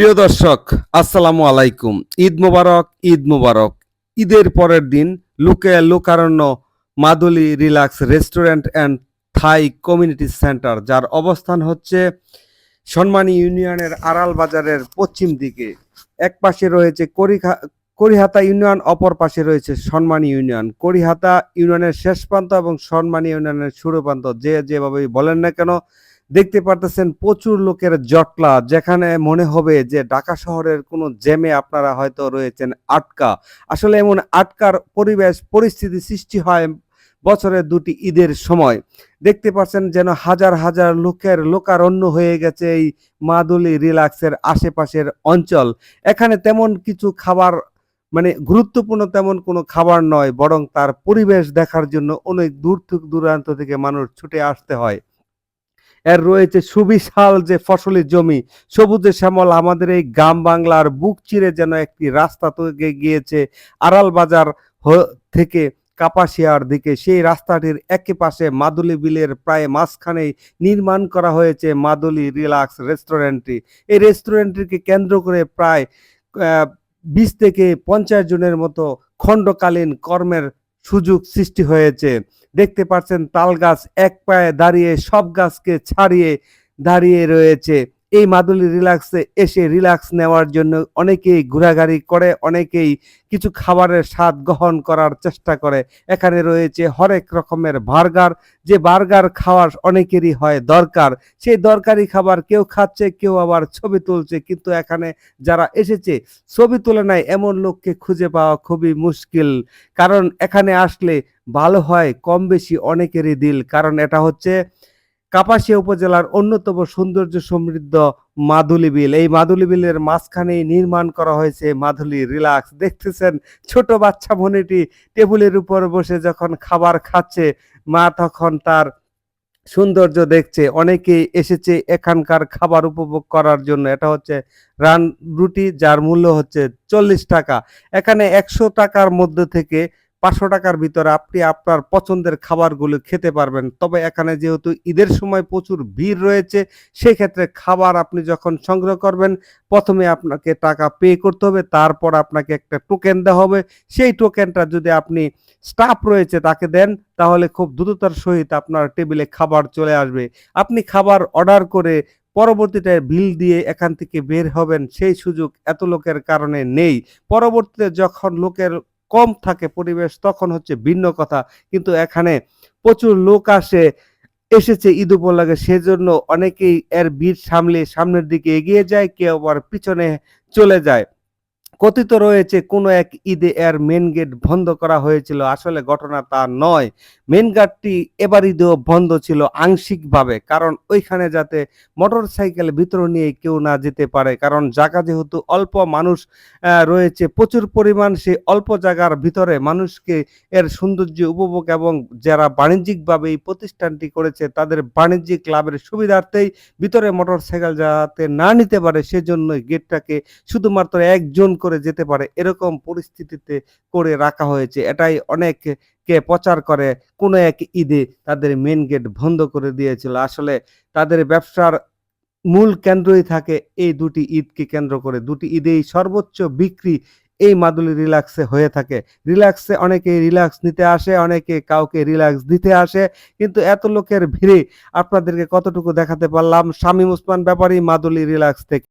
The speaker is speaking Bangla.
প্রিয় দর্শক, আসসালামু আলাইকুম। ঈদ মোবারক ঈদ মোবারক। ঈদের পরের দিন লুকে লোকারণ্য মাদুলি relax restaurant and Thai community centre, যার অবস্থান হচ্ছে সম্মানী ইউনিয়নের আড়াল বাজারের পশ্চিম দিকে। এক পাশে রয়েছে করিখা, করিহাতা ইউনিয়ন, অপর পাশে রয়েছে সম্মানী ইউনিয়ন। করিহাতা ইউনিয়নের শেষ প্রান্ত এবং সম্মানী ইউনিয়নের শুরু প্রান্ত, যে যেভাবেই বলেন না কেন দেখতে পারতেছেন প্রচুর লোকের জটলা, যেখানে মনে হবে যে ঢাকা শহরের কোনো জ্যামে আপনারা হয়তো রয়েছেন আটকা। আসলে এমন আটকার পরিবেশ, পরিস্থিতি সৃষ্টি হয় বছরের দুটি ঈদের সময়। দেখতে পাচ্ছেন যেন হাজার হাজার লোকের লোকারণ্য হয়ে গেছে এই মাদুলি রিল্যাক্সের আশেপাশের অঞ্চল। এখানে তেমন কিছু খাবার মানে গুরুত্বপূর্ণ তেমন কোনো খাবার নয়, বরং তার পরিবেশ দেখার জন্য অনেক দূর থেকে দূরান্ত থেকে মানুষ ছুটে আসতে হয়। এর রয়েছে সুবিশাল যে ফসলের জমি সবুজে শ্যামল, আমাদের এই গ্রাম বাংলার বুক চিরে যেন একটি রাস্তা তৈরি গিয়েছে আড়াল বাজার থেকে কাপাসিয়ার দিকে। সেই রাস্তাটির একই পাশে মাদুলি বিলের প্রায় মাঝখানেই নির্মাণ করা হয়েছে মাদুলি রিলাক্স রেস্টুরেন্টটি। এই রেস্টুরেন্টটিকে কেন্দ্র করে প্রায় বিশ থেকে পঞ্চাশ জনের মতো খণ্ডকালীন কর্মের সুযোগ সৃষ্টি হয়েছে। দেখতে পাচ্ছেন তাল গাছ এক পায়ে দাঁড়িয়ে, সব গাছকে ছাড়িয়ে দাঁড়িয়ে রয়েছে। এই মাদুলি রিল্যাক্সে এসে রিল্যাক্স নেওয়ার জন্য অনেকেই ঘোরাঘুরি করে, অনেকেই কিছু খাবারের স্বাদ গ্রহণ করার চেষ্টা করে। এখানে রয়েছে হরেক রকমের বার্গার, যে বার্গার খাওয়ার অনেকেরই হয় দরকার। সেই দরকারি খাবার কেউ খাচ্ছে, কেউ আবার ছবি তুলছে, কিন্তু এখানে যারা এসেছে, ছবি তুলে নাই এমন লোককে খুঁজে পাওয়া খুবই মুশকিল। কারণ এখানে আসলে ভালো হয় কম বেশি অনেকেরই দিল। কারণ এটা হচ্ছে কাপাসিয়া উপজেলার অন্যতম সৌন্দর্য সমৃদ্ধ মাদুলি বিল। এই মাদুলি বিলের মাঝখানেই নির্মাণ করা হয়েছে মাদুলি রিলাক্স। দেখতেছেন ছোট বাচ্চা মনিটি টেবিলের উপর বসে যখন খাবার খাচ্ছে, মা তখন তার সৌন্দর্য দেখছে। অনেকেই এসেছে এখানকার খাবার উপভোগ করার জন্য। এটা হচ্ছে রান রুটি, যার মূল্য হচ্ছে চল্লিশ টাকা। এখানে একশো টাকার মধ্যে থেকে পাঁচশো টাকার ভিতরে আপনি আপনার পছন্দের খাবারগুলো খেতে পারবেন। তবে এখানে যেহেতু ঈদের সময় প্রচুর ভিড় রয়েছে, সেক্ষেত্রে খাবার আপনি যখন সংগ্রহ করবেন, প্রথমে আপনাকে টাকা পে করতে হবে, তারপর আপনাকে একটা টোকেন দেওয়া হবে। সেই টোকেনটা যদি আপনি স্টাফ রয়েছে তাকে দেন, তাহলে খুব দ্রুততার সহিত আপনার টেবিলে খাবার চলে আসবে। আপনি খাবার অর্ডার করে পরবর্তীতে বিল দিয়ে এখান থেকে বের হবেন, সেই সুযোগ এত লোকের কারণে নেই। পরবর্তীতে যখন লোকের কম থাকে পরিবেশ, তখন হচ্ছে ভিন্ন কথা। কিন্তু এখানে প্রচুর লোক আসে, এসেছে ঈদ উপলক্ষে, সেজন্য অনেকেই এর ভিড় সামলে সামনের দিকে এগিয়ে যায়, কেউ আবার পিছনে চলে যায়। কথিত রয়েছে, কোনো এক ঈদে এর মেন গেট বন্ধ করা হয়েছিল। আসলে ঘটনা তা নয়। মেন গেটটি এবার ঈদেও বন্ধ ছিল আংশিকভাবে, কারণ ওইখানে যাতে মোটর সাইকেল ভিতর নিয়ে কেউ না যেতে পারে, কারণ জায়গা যেহেতু অল্প, মানুষ রয়েছে প্রচুর পরিমাণ, সেই অল্প জায়গার ভিতরে মানুষকে এর সৌন্দর্য উপভোগ এবং যারা বাণিজ্যিকভাবে এই প্রতিষ্ঠানটি করেছে, তাদের বাণিজ্যিক লাভের সুবিধার্থেই ভিতরে মোটর সাইকেল যাতে না নিতে পারে সেজন্য গেটটাকে শুধুমাত্র একজন করে যেতে পারে, এরকম পরিস্থিতিতে করে রাখা হয়েছে। এটাই অনেককে প্রচার করে। কোনো এক ঈদে তাদের মেন গেট বন্ধ করে দিয়েছিল। আসলে তাদের ব্যবসার মূল কেন্দ্রই থাকে এই দুটি ঈদকে কেন্দ্র করে। দুটি ঈদেই সর্বোচ্চ বিক্রি এই মাদুলি রিল্যাক্সে হয়ে থাকে। রিল্যাক্সে অনেকে রিল্যাক্স নিতে আসে, অনেকে কাউকে রিল্যাক্স দিতে আসে। কিন্তু এত লোকের ভিড়ে আপনাদেরকে কতটুকু দেখাতে পারলাম? শামীম ওসমান ব্যাপারী, মাদুলি রিল্যাক্স থেকে।